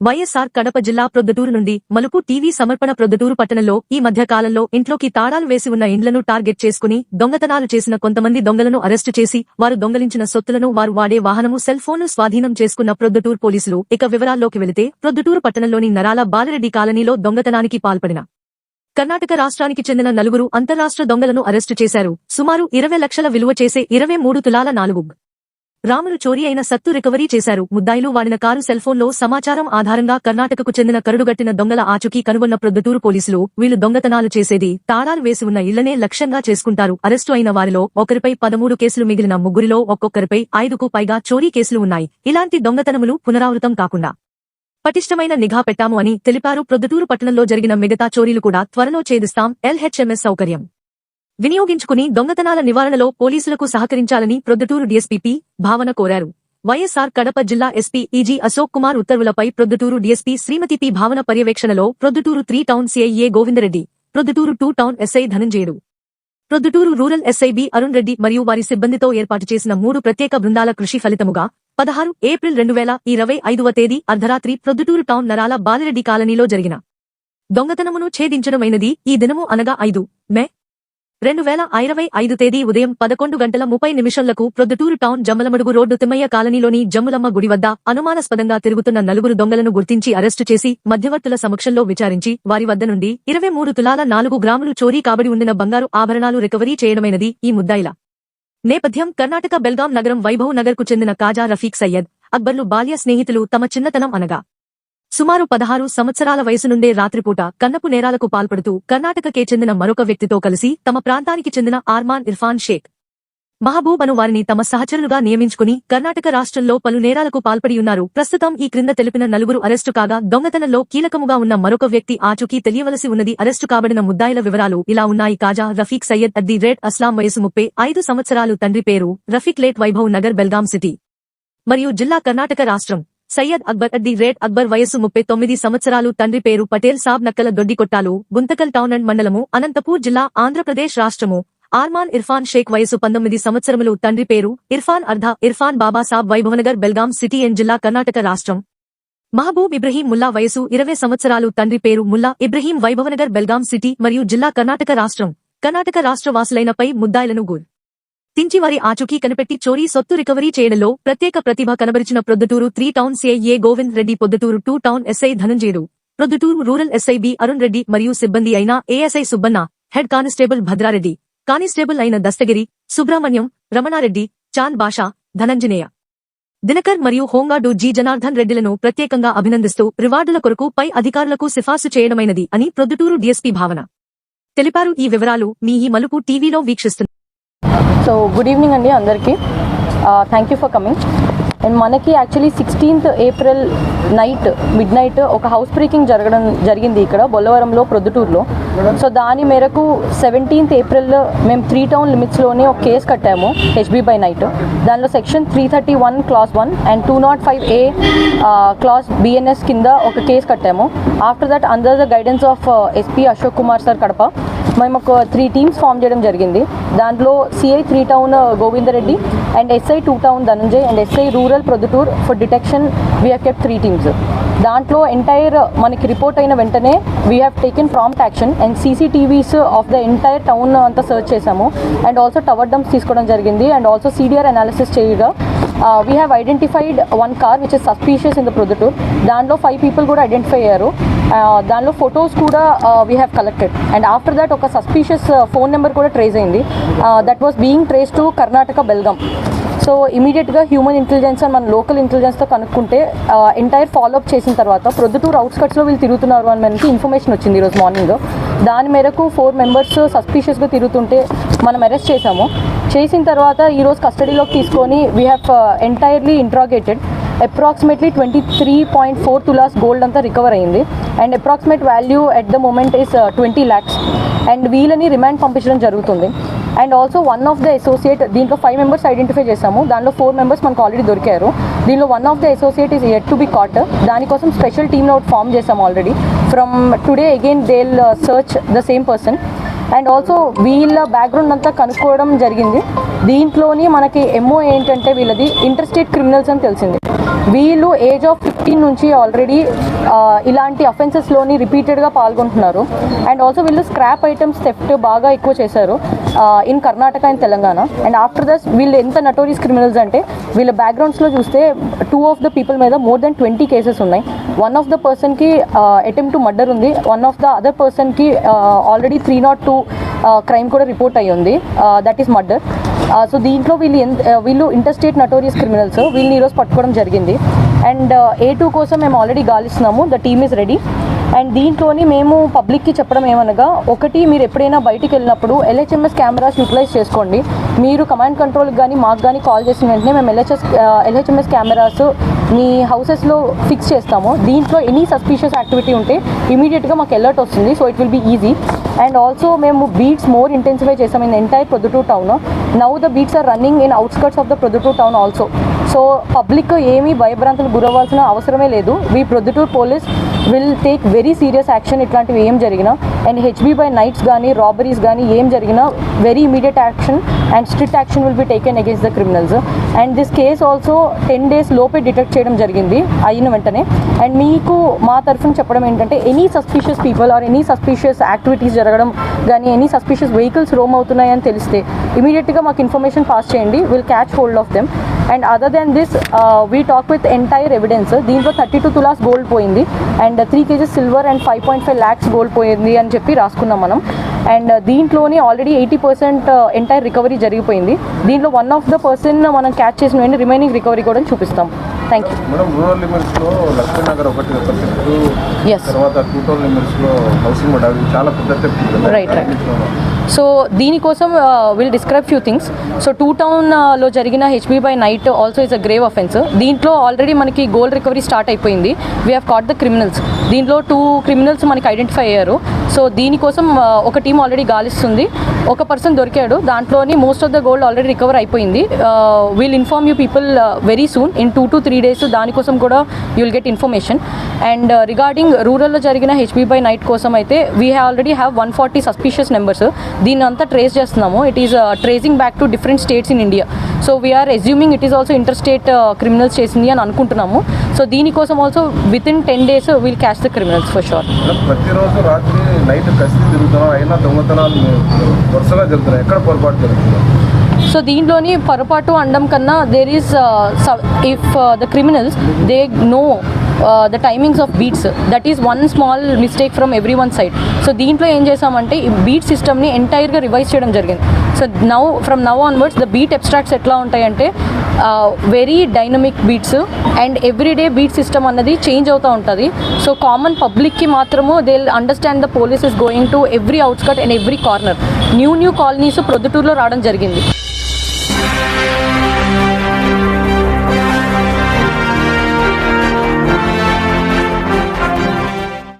వైఎస్ఆర్ కడప జిల్లా ప్రొద్దుటూరు నుండి మలుపు టీవీ సమర్పణ ప్రొద్దుటూరు పట్టణంలో ఈ మధ్యకాలంలో ఇంట్లోకి తాళాలు వేసి ఉన్న ఇండ్లను టార్గెట్ చేసుకుని దొంగతనాలు చేసిన కొంతమంది దొంగలను అరెస్టు చేసి వారు దొంగలించిన సొత్తులను వారు వాడే వాహనము సెల్ ఫోన్ను స్వాధీనం చేసుకున్న ప్రొద్దుటూరు పోలీసులు ఇక వివరాల్లోకి వెళితే ప్రొద్దుటూరు పట్టణంలోని నరాల బాలరెడ్డి కాలనీలో దొంగతనానికి పాల్పడిన కర్ణాటక రాష్ట్రానికి చెందిన నలుగురు అంతరాష్ట్ర దొంగలను అరెస్టు చేశారు. సుమారు ఇరవై లక్షల విలువ చేసే ఇరవై మూడు తులాల నాలుగు రాములు చోరీ అయిన సత్తు రికవరీ చేశారు. ముద్దాయిలు వాడిన కారు సెల్ ఫోన్లో సమాచారం ఆధారంగా కర్ణాటకకు చెందిన కరుడుగట్టిన దొంగల ఆచూకీ కనుగొన్న ప్రొద్దుటూరు పోలీసులు వీళ్ళు దొంగతనాలు చేసేది తాళాలు వేసి ఉన్న ఇళ్ళనే లక్ష్యంగా చేసుకుంటారు. అరెస్టు అయిన వారిలో ఒకరిపై పదమూడు కేసులు మిగిలిన ముగ్గురిలో ఒక్కొక్కరిపై ఐదుకు పైగా చోరీ కేసులు ఉన్నాయి. ఇలాంటి దొంగతనములు పునరావృతం కాకుండా పటిష్టమైన నిఘా పెట్టాము అని తెలిపారు. ప్రొద్దుటూరు పట్టణంలో జరిగిన మిగతా చోరీలు కూడా త్వరలో ఛేదిస్తాం. ఎల్హెచ్ఎంఎస్ సౌకర్యం. వినియోగించుకుని దొంగతనాల నివారణలో పోలీసులకు సహకరించాలని ప్రొద్దుటూరు డీఎస్పీపీ భావన కోరారు. వైఎస్ఆర్ కడప జిల్లా ఎస్పీ ఈజీ అశోక్ కుమార్ ఉత్తర్వులపై ప్రొద్దుటూరు డీఎస్పీ శ్రీమతి పి భావన పర్యవేక్షణలో Proddatur three town CIA Govindareddy Proddatur two town SI Dhananjayudu. Proddatur rural SI B Arun Reddy మరియు వారి సిబ్బందితో ఏర్పాటు చేసిన మూడు ప్రత్యేక బృందాల కృషి ఫలితముగా పదహారు ఏప్రిల్ రెండు వేల ఇరవై ఐదవ తేదీ అర్ధరాత్రి ప్రొద్దుటూరు టౌన్ నరాల బాలిరెడ్డి కాలనీలో జరిగిన దొంగతనమును ఛేదించడమైనది ఈ దినము అనగా ఐదు మే రెండు వేల ఇరవై ఐదు తేదీ ఉదయం పదకొండు గంటల ముప్పై నిమిషంలకు ప్రొద్దుటూరు టౌన్ జమ్మలమడుగు రోడ్డు తిమ్మయ్య కాలనీలోని జమ్ములమ్మ గుడి వద్ద అనుమానాస్పదంగా తిరుగుతున్న నలుగురు దొంగలను గుర్తించి అరెస్టు చేసి మధ్యవర్తుల సమక్షంలో విచారించి వారి వద్ద నుండి ఇరవై మూడు తులాల నాలుగు గ్రాములు చోరీ కాబడి ఉండిన బంగారు ఆభరణాలు రికవరీ చేయడమైనది ఈ ముద్దాయిల. నేపథ్యం కర్ణాటక బెల్గాం నగరం వైభవ్ నగర్కు చెందిన కాజా రఫీక్ సయ్యద్ అక్బర్లు బాల్య స్నేహితులు తమ చిన్నతనం అనగా సుమారు పదహారు సంవత్సరాల వయసు నుండే రాత్రిపూట కన్నపు నేరాలకు పాల్పడుతూ కర్ణాటకకే చెందిన మరొక వ్యక్తితో కలిసి తమ ప్రాంతానికి చెందిన ఆర్మాన్ ఇర్ఫాన్ షేక్. మహబూబ్ అను వారిని తమ సహచరులుగా నియమించుకుని కర్ణాటక రాష్ట్రంలో పలు నేరాలకు పాల్పడియున్నారు ప్రస్తుతం ఈ క్రింద తెలిపిన నలుగురు అరెస్టు కాగా దొంగతనంలో కీలకముగా ఉన్న మరొక వ్యక్తి ఆచూకీ తెలియవలసి ఉన్నది. అరెస్టు కాబడిన ముద్దాయిల వివరాలు ఇలా ఉన్నాయి. కాజా రఫీక్ సయ్యద్ అద్ది రేట్ అస్లాం వయసు ముప్పై ఐదు సంవత్సరాలు తండ్రి పేరు రఫీక్ లేట్ వైభవ్ నగర్ బెల్గాం సిటీ. మరియు జిల్లా కర్ణాటక రాష్ట్రం. సయ్యద్ అక్బర్ అద్ది రేట్ అక్బర్ వయస్సు ముప్పై తొమ్మిది సంవత్సరాలు. తండ్రి పేరు పటేల్ సాబ్ నక్కల దొడ్డికొట్టాలు గుంతకల్ టౌన్ అండ్ మండలము అనంతపూర్ జిల్లా ఆంధ్రప్రదేశ్ రాష్ట్రము. ఆర్మాన్ ఇర్ఫాన్ షేక్ వయసు పంతొమ్మిది సంవత్సరములు. తండ్రి పేరు ఇర్ఫాన్ అర్ధా ఇర్ఫాన్ బాబాసాబ్ వైభవనగర్ బెల్గాం సిటీ ఎన్ జిల్లా కర్ణాటక రాష్ట్రం. మహబూబ్ ఇబ్రహీం ముల్లా వయసు ఇరవై సంవత్సరాలు. తండ్రి పేరు ముల్లా ఇబ్రహీం వైభవనగర్ బెల్గాం సిటీ మరియు జిల్లా కర్ణాటక రాష్ట్రం. కర్ణాటక రాష్ట్ర వాసులైనపై ముద్దాయిలను గూర్. తించి వారి ఆచూకీ కనిపెట్టి చోరీ సొత్తు రికవరీ చేయడంలో ప్రత్యేక ప్రతిభ కనబరిచిన Proddatur three town CIA Govind Reddy Proddatur two town SI Dhananjayudu. Proddatur rural SI B Arun Reddy మరియు సిబ్బంది అయిన ASI Subbanna head constable Bhadrareddy constable అయిన దస్తగిరి సుబ్రహ్మణ్యం రమణారెడ్డి చాంద్ బాషా ధనంజనేయ. దినకర్ మరియు హోంగార్డు జి జనార్దన్ రెడ్డిలను ప్రత్యేకంగా అభినందిస్తూ రివార్డుల కొరకు పై అధికారులకు సిఫార్సు చేయడమైనది అని ప్రొద్దుటూరు డీఎస్పీ భావన. తెలిపారు ఈ వివరాలు మీ ఈ మలుపు టీవీలో వీక్షిస్తున్నారు సో గుడ్ ఈవినింగ్ అండి అందరికీ. Thank you for coming and మనకి actually sixteenth April night midnight ఒక హౌస్ బ్రేకింగ్ జరగడం జరిగింది ఇక్కడ బొల్లవరంలో ప్రొద్దుటూరులో. సో దాని మేరకు సెవెంటీన్త్ ఏప్రిల్ మేము త్రీ టౌన్ లిమిట్స్లోనే ఒక కేసు కట్టాము హెచ్బీ బై నైట్ దానిలో section three thirty one clause one and two nought five A clause BNS కింద ఒక కేసు కట్టాము. After that under the guidance of SP Ashok Kumar sir Kadapa మేము ఒక three teams form చేయడం జరిగింది. దాంట్లో CI three town Govindareddy and SI two town Dhananjay and SI rural Proddatur for detection we have kept three teams దాంట్లో entire మనకి report అయిన వెంటనే we have taken prompt action and CCTVs of the entire town అంతా search చేశాము. And also tower dumps తీసుకోవడం జరిగింది. And also CDR analysis చేయగా we have identified one car which is suspicious in the Proddatur దాంట్లో five people కూడా identify అయ్యారు. దానిలో photos కూడా we have collected and after that ఒక సస్పీషియస్ ఫోన్ నెంబర్ కూడా ట్రేస్ అయింది. That was being trace to Karnataka Belgaum so ఇమీడియట్గా human intelligence and మన లోకల్ ఇంటెలిజెన్స్తో కనుక్కుంటే ఎంటైర్ ఫాలోఅప్ చేసిన తర్వాత ప్రొద్దుటూరు అవుట్స్కట్స్లో వీళ్ళు తిరుగుతున్నారు అని మనకి ఇన్ఫర్మేషన్ వచ్చింది ఈరోజు మార్నింగ్. దాని మేరకు ఫోర్ మెంబర్స్ సస్పీషియస్గా తిరుగుతుంటే మనం అరెస్ట్ చేసాము చేసిన తర్వాత ఈరోజు కస్టడీలోకి తీసుకొని we have entirely interrogated approximately twenty three point four tolas gold అంతా రికవర్ అయింది. And approximate value at the moment is twenty lakhs and వీళ్ళని రిమాండ్ పంపించడం జరుగుతుంది. And also one of the associate దీంట్లో ఫైవ్ మెంబర్స్ ఐడెంటిఫై చేశాము. దానిలో four members మనకు already దొరికారు. దీనిలో one of the associate is yet to be caught దానికోసం స్పెషల్ టీమ్ అవుట్ ఫామ్ చేసాము already from today again they'll search the same person and also వీళ్ళ background అంతా కనుక్కోవడం జరిగింది. దీంట్లోని మనకి ఎంఓ ఏంటంటే వీళ్ళది ఇంటర్ స్టేట్ క్రిమినల్స్ అని తెలిసింది. వీళ్ళు ఏజ్ ఆఫ్ ఫిఫ్టీన్ నుంచి ఆల్రెడీ ఇలాంటి అఫెన్సెస్లోని రిపీటెడ్గా పాల్గొంటున్నారు. అండ్ ఆల్సో వీళ్ళు స్క్రాప్ ఐటమ్స్ థెఫ్ట్ బాగా ఎక్కువ చేశారు in Karnataka and Telangana and after this వీళ్ళు ఎంత నటోరియస్ క్రిమినల్స్ అంటే వీళ్ళ బ్యాక్గ్రౌండ్స్లో చూస్తే టూ ఆఫ్ ద పీపుల్ మీద మోర్ దెన్ ట్వంటీ కేసెస్ ఉన్నాయి. వన్ ఆఫ్ ద పర్సన్కి అటెంప్ట్ టు మర్డర్ ఉంది. వన్ ఆఫ్ ద అదర్ పర్సన్కి already three nought two crime కూడా రిపోర్ట్ అయ్యి ఉంది. దట్ ఈస్ మర్డర్ సో దీంట్లో వీళ్ళు ఎంత వీళ్ళు ఇంటర్స్టేట్ నటోరియస్ క్రిమినల్స్ వీళ్ళని ఈరోజు పట్టుకోవడం జరిగింది. అండ్ ఏ టూ కోసం మేము already గాలిస్తున్నాము. The team is ready and దీంట్లోని మేము పబ్లిక్కి చెప్పడం ఏమనగా ఒకటి మీరు ఎప్పుడైనా బయటికి వెళ్ళినప్పుడు ఎల్హెచ్ఎంఎస్ కెమెరాస్ యూటిలైజ్ చేసుకోండి. మీరు కమాండ్ కంట్రోల్కి కానీ మాకు కానీ కాల్ చేసిన వెంటనే మేము ఎల్హెచ్ఎస్ ఎల్హెచ్ఎంఎస్ కెమెరాస్ మీ హౌసెస్లో ఫిక్స్ చేస్తాము. దీంట్లో ఎనీ సస్పీషియస్ యాక్టివిటీ ఉంటే ఇమీడియట్గా మాకు అలర్ట్ వస్తుంది. So it will be easy and also మేము బీట్స్ మోర్ ఇంటెన్సిఫై చేసాం in entire Proddatur town now the beats are running in outskirts of the Proddatur town also so public ఏమీ భయభ్రాంతులు గురవ్వాల్సిన అవసరమే లేదు. We Proddatur police will take very serious action ఇట్లాంటివి ఏం జరిగినా. అండ్ హెచ్బీ బై నైట్స్ కానీ రాబరీస్ కానీ ఏం జరిగినా very immediate action and strict action will be taken against the criminals. And this case also ten days లోపే detect చేయడం జరిగింది అయిన వెంటనే. అండ్ మీకు మా తరఫున చెప్పడం ఏంటంటే any suspicious people are any suspicious activities జరగడం కానీ ఎనీ సస్పీషియస్ వెహికల్స్ రోమ్ అవుతున్నాయని తెలిస్తే ఇమీడియట్గా మాకు ఇన్ఫర్మేషన్ పాస్ చేయండి. Will catch hold of them and other than this we talk with entire evidence దీంట్లో థర్టీ టూ తులాస్ గోల్డ్ పోయింది. And three kgs silver and five point five lakhs gold పోయింది అని చెప్పి రాసుకున్నాం మనం. అండ్ దీంట్లోని already eighty percent entire recovery జరిగిపోయింది. దీంట్లో వన్ ఆఫ్ ద పర్సన్ మనం క్యాచ్ చేసిన వెంటనే రిమైనింగ్ రికవరీ కూడా చూపిస్తాం. థ్యాంక్ యూ మేడం రూరల్ లిమిట్స్లో లక్ష్మీనగర్ ఒకటి ఒక సెక్టు Yes. తర్వాత టూ టౌన్ లిమిట్స్లో హౌసింగ్ కూడా అవి చాలా పెద్ద తెప్పు కదా. సో దీనికోసం will describe few things so two టౌన్లో జరిగిన HB by night also is a grave offence దీంట్లో ఆల్రెడీ మనకి గోల్డ్ రికవరీ స్టార్ట్ అయిపోయింది. We have caught the criminals దీంట్లో టూ క్రిమినల్స్ మనకి ఐడెంటిఫై అయ్యారు. సో దీనికోసం ఒక టీం ఆల్రెడీ గాలిస్తుంది. ఒక పర్సన్ దొరికాడు. దాంట్లోని most of the gold already recover అయిపోయింది. Will inform you people very soon in two to three days దానికోసం కూడా you'll get information and regarding రూరల్లో జరిగిన హెచ్బీ బై నైట్ కోసం అయితే we have already have one forty suspicious numbers దీన్ని అంతా trace చేస్తున్నాము it is tracing back to different states in India so we are assuming it is also inter state criminals చేసింది అని అనుకుంటున్నాము. So దీనికోసం also within ten days will catch the criminals for sure ప్రతిరోజు రాత్రి night కసి తిరుగుతున్నాం. అయినా దొంగతనాలు వరుసగా జరుగుతున్నాయి. ఎక్కడ పొరపాటు సో దీంట్లోని పొరపాటు అండం కన్నా there is if the criminals they know the timings of beats that is one small mistake from every one side so దీంట్లో ఏం చేసామంటే ఈ బీట్ సిస్టమ్ని ఎంటైర్గా రివైజ్ చేయడం జరిగింది. So now from now onwards the beat abstracts ఎట్లా ఉంటాయంటే very dynamic beats and everyday beat system అన్నది చేంజ్ అవుతూ ఉంటుంది. సో కామన్ పబ్లిక్కి మాత్రము they understand the police is going to every outskirt and every corner new new colonies ప్రొద్దుటూరులో రావడం జరిగింది.